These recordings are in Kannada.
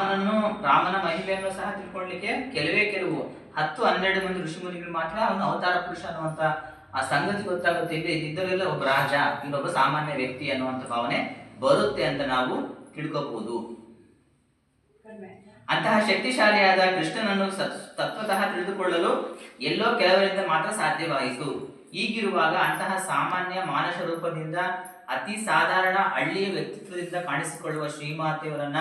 ರಾಮನನ್ನು ರಾಮನ ಮಹಿಮೆಯನ್ನು ಸಹ ತಿಳ್ಕೊಳ್ಳಿಕ್ಕೆ ಕೆಲವೇ ಕೆಲವು ಹತ್ತು, ಹನ್ನೆರಡು ಮಂದಿ ಋಷಿ ಮುನಿಗಳು ಮಾತ್ರ ಅವನು ಅವತಾರ ಪುರುಷ ಅನ್ನುವಂತ ಆ ಸಂಗತಿ ಗೊತ್ತಾಗುತ್ತೆ. ಇಲ್ಲಿ ಇದ್ದರೆಲ್ಲ ಒಬ್ಬ ರಾಜ, ಇನ್ನೊಬ್ಬ ಸಾಮಾನ್ಯ ವ್ಯಕ್ತಿ ಅನ್ನುವಂತ ಭಾವನೆ ಬರುತ್ತೆ ಅಂತ ನಾವು ತಿಳ್ಕೋಬಹುದು. ಅಂತಹ ಶಕ್ತಿಶಾಲಿಯಾದ ಕೃಷ್ಣನನ್ನು ತತ್ವತಃ ತಿಳಿದುಕೊಳ್ಳಲು ಎಲ್ಲೋ ಕೆಲವರಿಂದ ಮಾತ್ರ ಸಾಧ್ಯವಾಯಿತು. ಈಗಿರುವಾಗ ಅಂತಹ ಸಾಮಾನ್ಯ ಮಾನಸ ರೂಪದಿಂದ ಅತಿ ಸಾಧಾರಣ ಹಳ್ಳಿಯ ವ್ಯಕ್ತಿತ್ವದಿಂದ ಕಾಣಿಸಿಕೊಳ್ಳುವ ಶ್ರೀಮಾತೆಯವರನ್ನ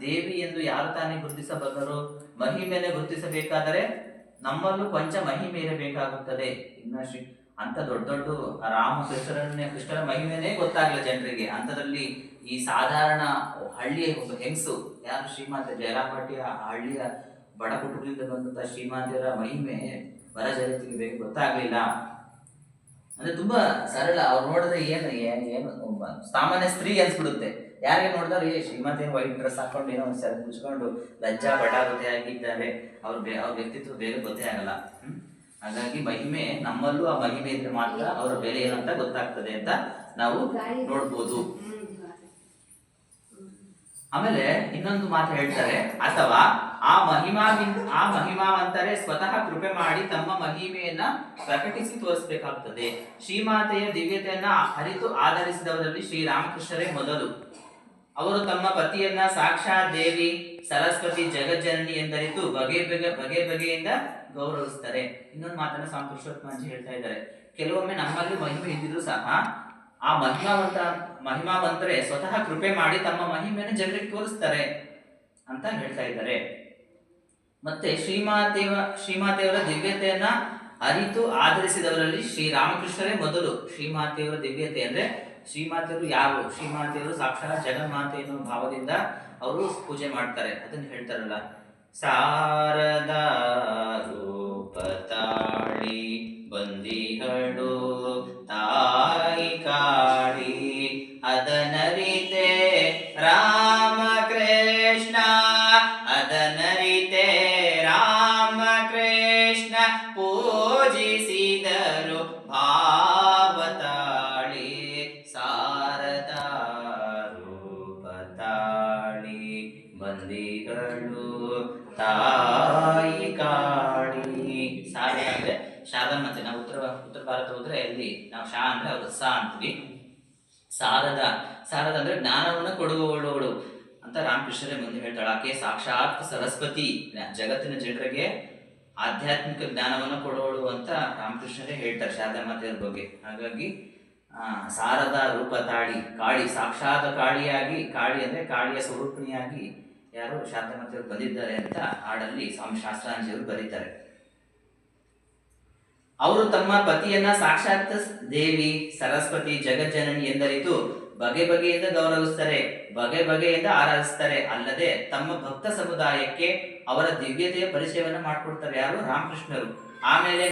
ದೇವಿ ಎಂದು ಯಾರು ತಾನೇ ಗುರುತಿಸಬಲ್ಲರು? ಮಹಿಮೆಲೆ ಗುರುತಿಸಬೇಕಾದರೆ ನಮ್ಮಲ್ಲೂ ಕೊಂಚ ಮಹಿಮೆ ಇರಬೇಕಾಗುತ್ತದೆ ಇನ್ನ ಶ್ರೀ ಅಂತ ದೊಡ್ಡ ದೊಡ್ಡ ರಾಮ ಕೃಷ್ಣರನ್ನೇ, ಕೃಷ್ಣರ ಮಹಿಮೆನೇ ಗೊತ್ತಾಗಲ್ಲ ಜನರಿಗೆ. ಅಂಥದ್ರಲ್ಲಿ ಈ ಸಾಧಾರಣ ಹಳ್ಳಿಯ ಒಬ್ಬ ಹೆಂಗಸು, ಯಾರು ಶ್ರೀಮಾತೆ ಜಯರಾಮಟ್ಟಿಯ ಹಳ್ಳಿಯ ಬಡ ಕುಟುಂಬದಿಂದ ಬಂದಂತ ಶ್ರೀಮಾತೆಯರ ಮಹಿಮೆ ಬರ ಬೇಗ ಗೊತ್ತಾಗ್ಲಿಲ್ಲ. ಅಂದ್ರೆ ತುಂಬಾ ಸರಳ ಅವ್ರು ನೋಡಿದ್ರೆ ಏನು ಏನು ಸಾಮಾನ್ಯ ಸ್ತ್ರೀ ಅನ್ಸ್ಬಿಡುತ್ತೆ ಯಾರಿಗೆ ನೋಡಿದ್ರೆ ಏ ಏನು ವೈಟ್ ಡ್ರೆಸ್ ಹಾಕೊಂಡು ಏನೋ ಒಂದು ಸೆರೆ ಮುಚ್ಕೊಂಡು ಲಜ್ಜಾ ಬಟಾಬತೆ ಆಗಿದ್ದಾರೆ ಅವ್ರ ಬೇ ಅವ್ರ ವ್ಯಕ್ತಿತ್ವ ಬೇರೆ ಗೊತ್ತೇ ಆಗಲ್ಲ. ಹ್ಮ್? ಹಾಗಾಗಿ ಮಹಿಮೆ ನಮ್ಮಲ್ಲೂ ಆ ಮಹಿಮೆ ಇದ್ರೆ ಮಾತ್ರ ಅವರ ಬೆಲೆ ಏನಂತ ಗೊತ್ತಾಗ್ತದೆ ಅಂತ ನಾವು ನೋಡ್ಬೋದು. ಆಮೇಲೆ ಇನ್ನೊಂದು ಮಾತು ಹೇಳ್ತಾರೆ. ಅಥವಾ ಆ ಮಹಿಮಾ ಆ ಮಹಿಮಾವಂತರೇ ಸ್ವತಃ ಕೃಪೆ ಮಾಡಿ ತಮ್ಮ ಮಹಿಮೆಯನ್ನ ಪ್ರಕಟಿಸಿ ತೋರಿಸಬೇಕಾಗ್ತದೆ. ಶ್ರೀಮಾತೆಯ ದಿವ್ಯತೆಯನ್ನ ಅರಿತು ಆಧರಿಸಿದವರಲ್ಲಿ ಶ್ರೀರಾಮಕೃಷ್ಣರೇ ಮೊದಲು. ಅವರು ತಮ್ಮ ಪತಿಯನ್ನ ಸಾಕ್ಷಾತ್ ದೇವಿ, ಸರಸ್ವತಿ, ಜಗಜ್ಜನನಿ ಎಂದರಿತು ಬಗೆ ಬಗೆ ಬಗೆ ಬಗೆಯಿಂದ ಗೌರವಿಸ್ತಾರೆ. ಇನ್ನೊಂದು ಮಾತನ್ನ ಸ್ವಾಮಿ ಹೇಳ್ತಾ ಇದ್ದಾರೆ. ಕೆಲವೊಮ್ಮೆ ನಮ್ಮಲ್ಲಿ ಮಹಿಮೆ ಇದ್ದಿದ್ರು ಸಹ ಆ ಮಹಿಮಾವಂತ ಮಹಿಮಾವಂತರೇ ಸ್ವತಃ ಕೃಪೆ ಮಾಡಿ ತಮ್ಮ ಮಹಿಮೆಯನ್ನು ಜನರಿಗೆ ತೋರಿಸ್ತಾರೆ ಅಂತ ಹೇಳ್ತಾ ಇದ್ದಾರೆ. ಮತ್ತೆ ಶ್ರೀಮಾದೇವ ಶ್ರೀಮಾದೇವರ ದಿವ್ಯತೆಯನ್ನ ಅರಿತು ಆಧರಿಸಿದವರಲ್ಲಿ ಶ್ರೀರಾಮಕೃಷ್ಣರೇ ಮೊದಲು. ಶ್ರೀಮಾತೆಯವರ ದಿವ್ಯತೆ ಅಂದ್ರೆ ಶ್ರೀಮಾತೆಯವರು ಯಾರು? ಶ್ರೀಮಾತೆಯವರು ಸಾಕ್ಷಾತ್ ಜಗನ್ಮಾತೆ ಎನ್ನುವ ಭಾವದಿಂದ ಅವರು ಪೂಜೆ ಮಾಡ್ತಾರೆ. ಅದನ್ನು ಹೇಳ್ತಾರಲ್ಲ. ಸಾರದ ರೂಪತಾಳಿ ಬಂದಿಗಳು ತಾಯಿ ಕಾಳಿ ಅದನರಿತೆ ರಾಮ ಪೂಜಿಸಿದರು ಭಾವತಾಳಿ ಸಾರದಾ ರೂಪತಾಳಿ ಬಂದಿಗಳು ತಾಯಿ ಕಾಡಿ ಸಾರದಾ ಅಂದ್ರೆ ಶಾರದಾ ಮತ್ತೆ ನಾವು ಉತ್ತರ ಉತ್ತರ ಭಾರತ ಹೋದ್ರೆ ಅಲ್ಲಿ ನಾವು ಶಾ ಅಂದ್ರೆ ಅವರು ಸಾ ಅಂತೀವಿ. ಸಾರದ ಸಾರದ ಅಂದ್ರೆ ಜ್ಞಾನವನ್ನು ಕೊಡುವವಳು ಅಂತ ರಾಮಕೃಷ್ಣರೇ ಮುಂದೆ ಹೇಳ್ತಾಳೆ. ಆಕೆ ಸಾಕ್ಷಾತ್ ಸರಸ್ವತಿ. ಜಗತ್ತಿನ ಜನರಿಗೆ ಆಧ್ಯಾತ್ಮಿಕ ಜ್ಞಾನವನ್ನು ಕೊಡೋಳು ಅಂತ ರಾಮಕೃಷ್ಣರೇ ಹೇಳ್ತಾರೆ ಶಾರದಾ ಮಾತೆಯವ್ರ ಬಗ್ಗೆ. ಹಾಗಾಗಿ ಸಾರದ ರೂಪ ತಾಳಿ, ಕಾಳಿ, ಸಾಕ್ಷಾತ್ ಕಾಳಿಯಾಗಿ, ಕಾಳಿ ಅಂದ್ರೆ ಕಾಳಿಯ ಸ್ವರೂಪಿಣಿಯಾಗಿ ಯಾರು ಶಾರದಾ ಮಾತೆಯವರು ಬಂದಿದ್ದಾರೆ ಅಂತ ಹಾಡಲ್ಲಿ ಸ್ವಾಮಿ ಶಾಸ್ತ್ರಾಂಜಿಯವರು ಬರೀತಾರೆ. ಅವರು ತಮ್ಮ ಪತಿಯನ್ನ ಸಾಕ್ಷಾತ್ ದೇವಿ, ಸರಸ್ವತಿ, ಜಗಜ್ಜನನಿ ಎಂದರಿತು. ಬಗೆ ಬಗೆಯಿಂದ ಗೌರವಿಸ್ತಾರೆ, ಬಗೆ ಬಗೆಯಿಂದ ಆರಾಧಿಸ್ತಾರೆ. ಅಲ್ಲದೆ ತಮ್ಮ ಭಕ್ತ ಸಮುದಾಯಕ್ಕೆ ಅವರ ದಿವ್ಯತೆಯ ಪರಿಚಯವನ್ನು ಮಾಡಿಕೊಡ್ತಾರೆ ಯಾರು? ರಾಮಕೃಷ್ಣರು. ಆಮೇಲೆ